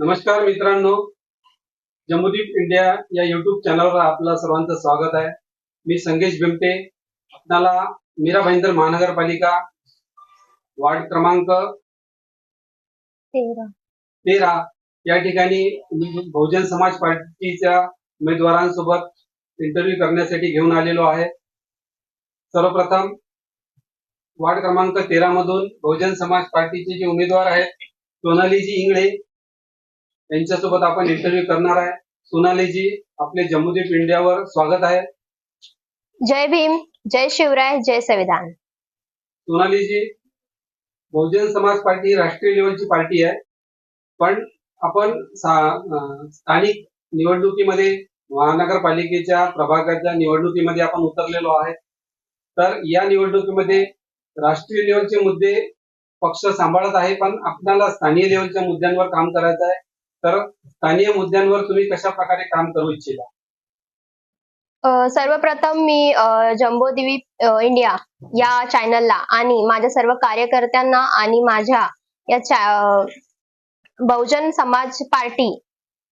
नमस्कार मित्रांनो. जम्मूदीप इंडिया या युट्यूब चॅनलवर आपलं सर्वांचं स्वागत आहे. मी संगेश बिमटे. आपणाला मीरा भाईंदर महानगरपालिका वार्ड क्रमांक तेरा. तेरा. या ठिकाणी बहुजन समाज पार्टीच्या उमेदवारांसोबत इंटरव्ह्यू करण्यासाठी घेऊन आलेलो आहे. सर्वप्रथम वार्ड क्रमांक तेरा मधून बहुजन समाज पार्टीचे जे उमेदवार आहेत सोनालीजी इंगळे यांच्यासोबत आपण इंटरव्ह्यू करणार आहे. सोनालीजी आपले जम्मूदीप इंडियावर स्वागत आहे. जय भीम जय शिवराय जय संविधान. सोनालीजी बहुजन समाज पार्टी राष्ट्रीय लेवलची पार्टी आहे. पण आपण स्थानिक निवडणुकीमध्ये महानगरपालिकेच्या प्रभागाच्या निवडणुकीमध्ये आपण उतरलेलो आहे. तर या निवडणुकीमध्ये राष्ट्रीय लेवलचे मुद्दे पक्ष सांभाळत आहे पण आपल्याला स्थानिक लेवलच्या मुद्द्यांवर काम करायचं आहे. तर स्थानिक मुद्द्यांवर तुम्ही कशा प्रकारे काम करू इच्छिता? सर्वप्रथम मी अ, जम्बोद्वीप इंडिया या चॅनलला आणि माझ्या सर्व कार्यकर्त्यांना आणि माझ्या या बहुजन समाज पार्टी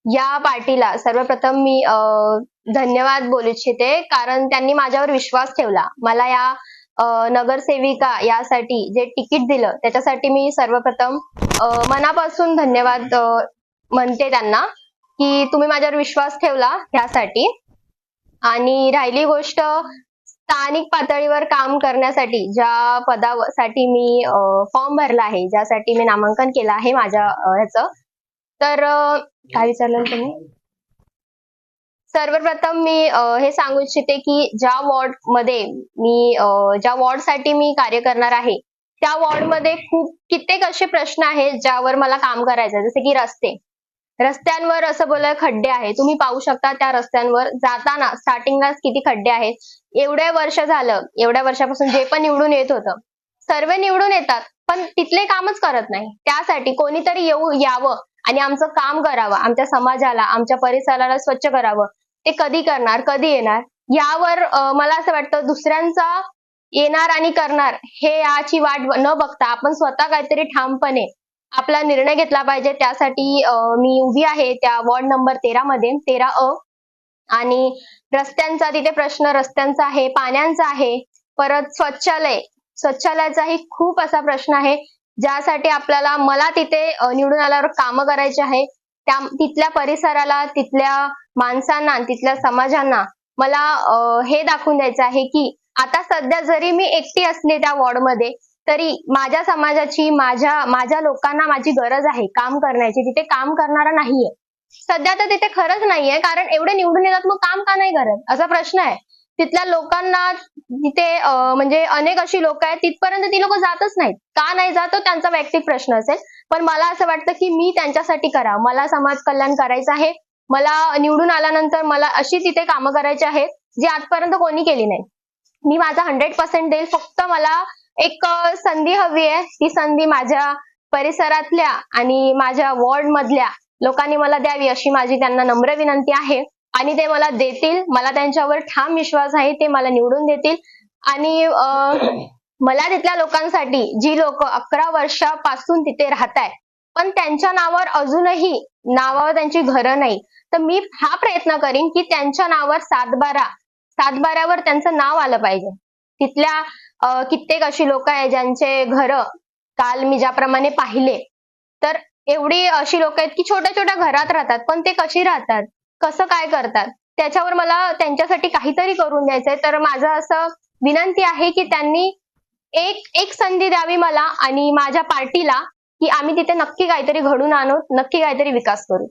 या पार्टीला सर्वप्रथम मी धन्यवाद बोलू इच्छिते. कारण त्यांनी माझ्यावर विश्वास ठेवला. मला या नगरसेविका यासाठी जे तिकीट दिलं त्याच्यासाठी मी सर्वप्रथम मनापासून धन्यवाद म्हणते त्यांना की तुम्ही माझ्यावर विश्वास ठेवला ह्यासाठी. आणि राहिली गोष्ट स्थानिक पातळीवर काम करण्यासाठी ज्या पदासाठी मी फॉर्म भरला आहे ज्यासाठी मी नामांकन केलं आहे माझ्या ह्याच ह्याचं. तर काय विचारलं तुम्ही? सर्वप्रथम मी हे सांगू इच्छिते की ज्या वॉर्डमध्ये मी ज्या वॉर्डसाठी मी कार्य करणार आहे त्या वॉर्डमध्ये खूप कित्येक असे प्रश्न आहेत ज्यावर मला काम करायचं जसे की रस्ते. रस्त्यांवर असं बोलाय खड्डे आहे तुम्ही पाहू शकता त्या रस्त्यांवर जाताना स्टार्टिंगलाच किती खड्डे आहेत. एवढे वर्ष झालं एवढ्या वर्षापासून जे पण निवडून येत होतं सर्व निवडून येतात पण तिथले कामच करत नाही. त्यासाठी कोणीतरी येऊ यावं आणि आमचं काम करावं आमच्या समाजाला आमच्या परिसराला स्वच्छ करावं. ते कधी करणार कधी येणार? यावर मला असं वाटतं दुसऱ्यांचा येणार आणि करणार हे याची वाट न बघता आपण स्वतः काहीतरी ठामपणे आपला निर्णय घेतला पाहिजे. त्यासाठी मी उभी आहे त्या वॉर्ड नंबर तेरा मध्ये. तेरा अ. आणि रस्त्यांचा तिथे प्रश्न रस्त्यांचा आहे पाण्याचा आहे. परत स्वच्छालय. स्वच्छालयाचाही खूप असा प्रश्न आहे ज्यासाठी आपल्याला मला तिथे निवडून आल्यावर कामं करायची आहे. त्या तिथल्या परिसराला तिथल्या माणसांना आणि तिथल्या समाजांना मला हे दाखवून द्यायचं आहे की आता सध्या जरी मी एकटी असले त्या वॉर्डमध्ये तरी माझ्या समाजाची माझ्या माझ्या लोकांना माझी गरज आहे काम करण्याची. तिथे काम करणारा नाहीये. सध्या तर तिथे खरंच नाहीये कारण एवढे निवडून येतात मग काम का नाही करत? असा प्रश्न आहे. तिथल्या लोकांना तिथे म्हणजे अनेक अशी लोक आहेत तिथपर्यंत ती लोक जातच नाहीत. का नाही जात तो त्यांचा वैयक्तिक प्रश्न असेल. पण मला असं वाटतं की मी त्यांच्यासाठी करा. मला समाज कल्याण करायचं आहे. मला निवडून आल्यानंतर मला अशी तिथे कामं करायची आहेत जी आजपर्यंत कोणी केली नाही मी माझा हंड्रेड पर्सेंट देईल. फक्त मला एक संधी हवी आहे. ती संधी माझ्या परिसरातल्या आणि माझ्या वॉर्ड मधल्या लोकांनी मला द्यावी अशी माझी त्यांना नम्र विनंती आहे. आणि ते मला देतील. मला त्यांच्यावर ठाम विश्वास आहे. ते मला निवडून देतील. आणि मला तिथल्या लोकांसाठी जी लोक अकरा वर्षापासून तिथे राहत आहे पण त्यांच्या नावावर अजूनही नावावर त्यांची घरं नाही. तर मी हा प्रयत्न करीन की त्यांच्या नावावर सातबारा सातबाऱ्यावर त्यांचं नाव आलं पाहिजे. तिथल्या कित्येक अशी लोक आहे ज्यांचे घर काल मी ज्याप्रमाणे पाहिले. तर एवढी अशी लोक आहेत की छोट्या छोट्या घरात राहतात पण ते कशी राहतात? कसं काय करतात? त्याच्यावर मला त्यांच्यासाठी काहीतरी करून द्यायचंय. तर माझं असं विनंती आहे की त्यांनी एक एक संधी द्यावी मला आणि माझ्या पार्टीला की आम्ही तिथे नक्की काहीतरी घडून आणू नक्की काहीतरी विकास करू.